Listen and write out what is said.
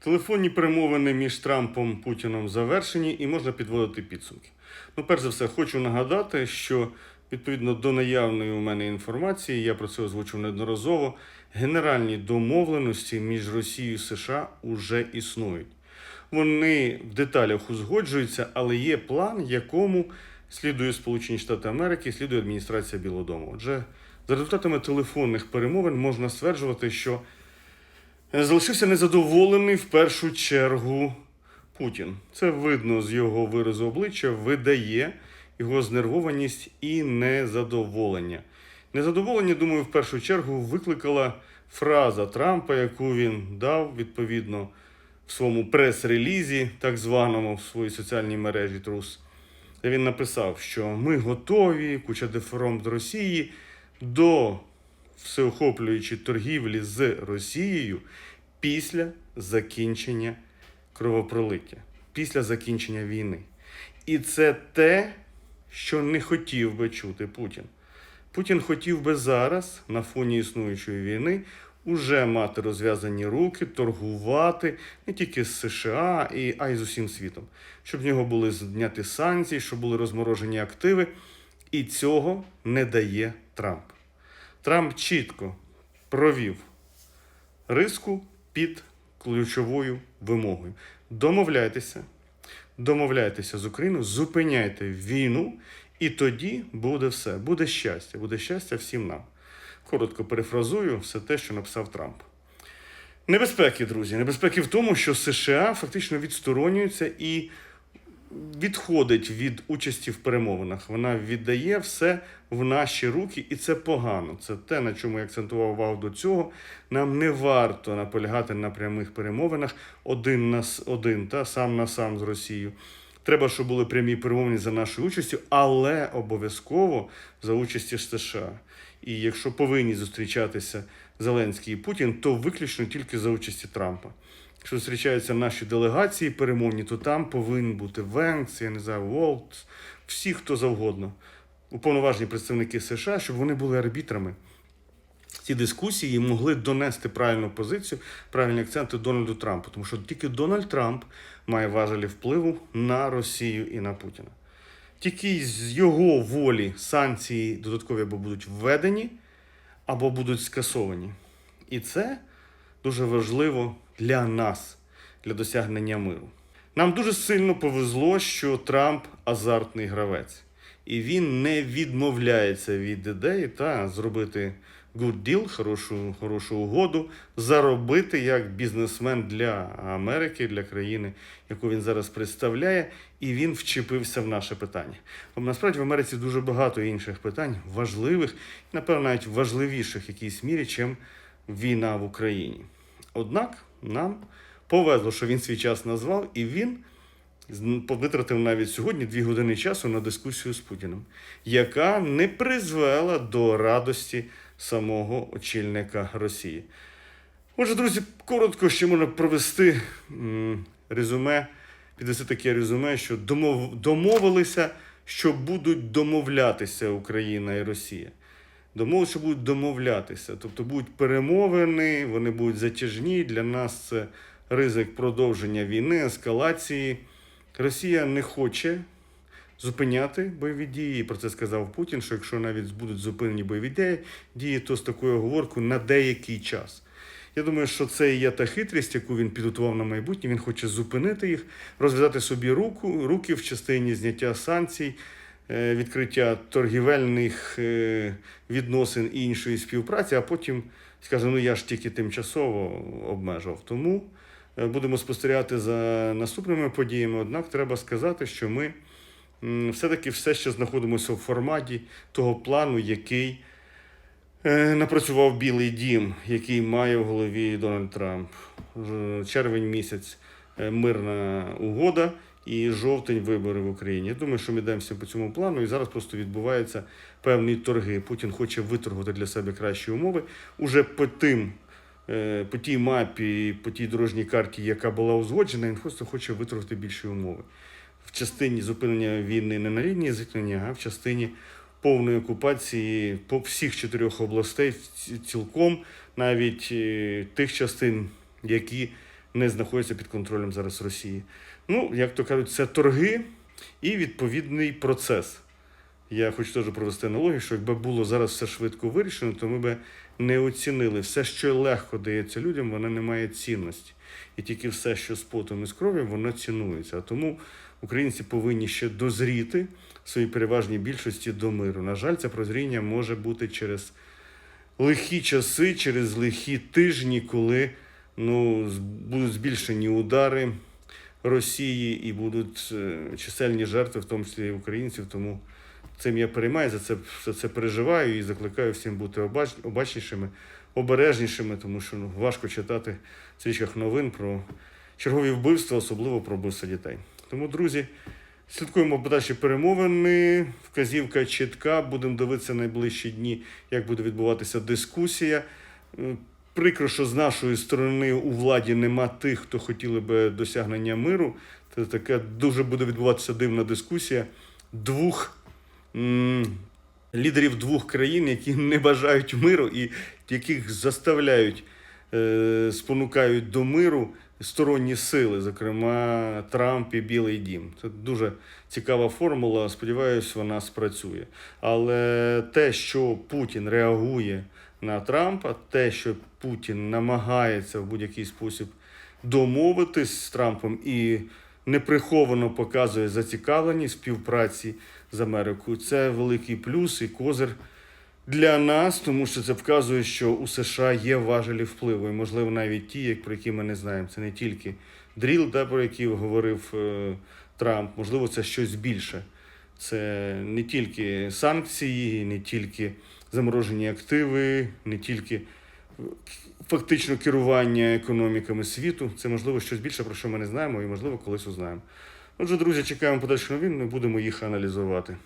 Телефонні перемовини між Трампом і Путіном завершені і можна підводити підсумки. Ну, перш за все, хочу нагадати, що відповідно до наявної у мене інформації, я про це озвучив неодноразово. Генеральні домовленості між Росією і США уже існують. Вони в деталях узгоджуються, але є план, якому слідує Сполучені Штати Америки, слідує адміністрація Білого Дому. Отже, за результатами телефонних перемовин можна стверджувати, що залишився незадоволений в першу чергу Путін. Це видно з його виразу обличчя, видає його знервованість і незадоволення. Незадоволення, думаю, в першу чергу викликала фраза Трампа, яку він дав відповідно в своєму прес-релізі, так званому в своїй соціальній мережі Трус, він написав, що ми готові, куча дефром до Росії, до всеохоплюючої торгівлі з Росією після закінчення кровопролиття, після закінчення війни. І це те, що не хотів би чути Путін. Путін хотів би зараз, на фоні існуючої війни, уже мати розв'язані руки, торгувати не тільки з США, а й з усім світом, щоб в нього були зняті санкції, щоб були розморожені активи. І цього не дає Трамп. Трамп чітко провів риску під ключовою вимогою. Домовляйтеся, домовляйтеся з Україною, зупиняйте війну, і тоді буде все. Буде щастя, буде щастя всім нам. Коротко перефразую все те, що написав Трамп. Небезпеки, друзі. Небезпеки в тому, що США фактично відсторонюються і відходить від участі в перемовинах. Вона віддає все в наші руки, і це погано. Це те, на чому я акцентував увагу до цього. Нам не варто наполягати на прямих перемовинах один на один, та сам на сам з Росією. Треба, щоб були прямі перемовини за нашою участю, але обов'язково за участі США. І якщо повинні зустрічатися Зеленський і Путін, то виключно тільки за участі Трампа. Якщо зустрічаються наші делегації перемовні, то там повинен бути Венц, я не знаю, Волтс, всі, хто завгодно, уповноважені представники США, щоб вони були арбітрами. Ці дискусії могли донести правильну позицію, правильні акценти Дональду Трампу, тому що тільки Дональд Трамп має важелі впливу на Росію і на Путіна. Тільки з його волі санкції додаткові або будуть введені, або будуть скасовані. І це дуже важливо для нас, для досягнення миру. Нам дуже сильно повезло, що Трамп азартний гравець, і він не відмовляється від ідеї та зробити good deal, хорошу, хорошу угоду, заробити як бізнесмен для Америки, для країни, яку він зараз представляє, і він вчепився в наше питання. Бо насправді в Америці дуже багато інших питань, важливих, напевно, навіть важливіших в якійсь мірі, чим війна в Україні. Однак нам повезло, що він свій час назвав, і він витратив навіть сьогодні дві години часу на дискусію з Путіним, яка не призвела до радості самого очільника Росії. Отже, друзі, коротко ще можна провести резюме, підвести таке резюме, що домов, домовилися, що будуть домовлятися Україна і Росія. Домовилися, що будуть домовлятися. Тобто будуть перемовини, вони будуть затяжні. Для нас це ризик продовження війни, ескалації. Росія не хоче зупиняти бойові дії. Про це сказав Путін, що якщо навіть будуть зупинені бойові дії, то з такою оговоркою на деякий час. Я думаю, що це і є та хитрість, яку він підготував на майбутнє. Він хоче зупинити їх, розв'язати собі руку, руки в частині зняття санкцій, відкриття торгівельних е, відносин і іншої співпраці, а потім скаже: ну я ж тільки тимчасово обмежував. Тому е, будемо спостерігати за наступними подіями. Однак треба сказати, що ми все-таки все ще знаходимося в форматі того плану, який е, напрацював Білий Дім, який має в голові Дональд Трамп. Червень місяць е, мирна угода і жовтень вибори в Україні. Я думаю, що ми йдемося по цьому плану, і зараз просто відбуваються певні торги. Путін хоче виторгувати для себе кращі умови. Уже по тим. е, По тій мапі, по тій дорожній карті, яка була узгоджена, він просто хоче виторгувати більші умови. В частині зупинення війни не на лінії зіткнення, а в частині повної окупації по всіх чотирьох областей цілком, навіть е, тих частин, які не знаходяться під контролем зараз Росії. Ну, як то кажуть, це торги і відповідний процес. Я хочу теж провести аналогію, що якби було зараз все швидко вирішено, то ми б не оцінили все, що легко дається людям, воно не має цінності. І тільки все, що з потом і з кров'ю, воно цінується. А тому українці повинні ще дозріти в своїй переважній більшості до миру. На жаль, це прозріння може бути через лихі часи, через лихі тижні, коли ну, будуть збільшені удари Росії і будуть е, чисельні жертви, в тому числі і українців. Тому цим я переймаю, за це, за це переживаю і закликаю всім бути обач, обачнішими, обережнішими, тому що ну, важко читати в стрічках новин про чергові вбивства, особливо про вбивства дітей. Тому, друзі, слідкуємо подальші перемовини. Вказівка чітка. Будемо дивитися найближчі дні, як буде відбуватися дискусія. Прикро, що з нашої сторони у владі нема тих, хто хотіли би досягнення миру. Це така дуже буде відбуватися дивна дискусія двох м, лідерів двох країн, які не бажають миру і яких заставляють, е, спонукають до миру сторонні сили, зокрема Трамп і Білий Дім. Це дуже цікава формула. Сподіваюсь, вона спрацює. Але те, що Путін реагує на Трампа, те, що Путін намагається в будь-який спосіб домовитись з Трампом і неприховано показує зацікавленість співпраці з Америкою. Це великий плюс і козир для нас, тому що це вказує, що у США є важелі впливу, і можливо навіть ті, про які ми не знаємо. Це не тільки дріл, да, про який говорив е, Трамп, можливо, це щось більше. Це не тільки санкції, не тільки заморожені активи, не тільки е, фактично керування економіками світу. Це можливо щось більше, про що ми не знаємо, і можливо колись узнаємо. Отже, друзі, чекаємо подальших новин, ми будемо їх аналізувати.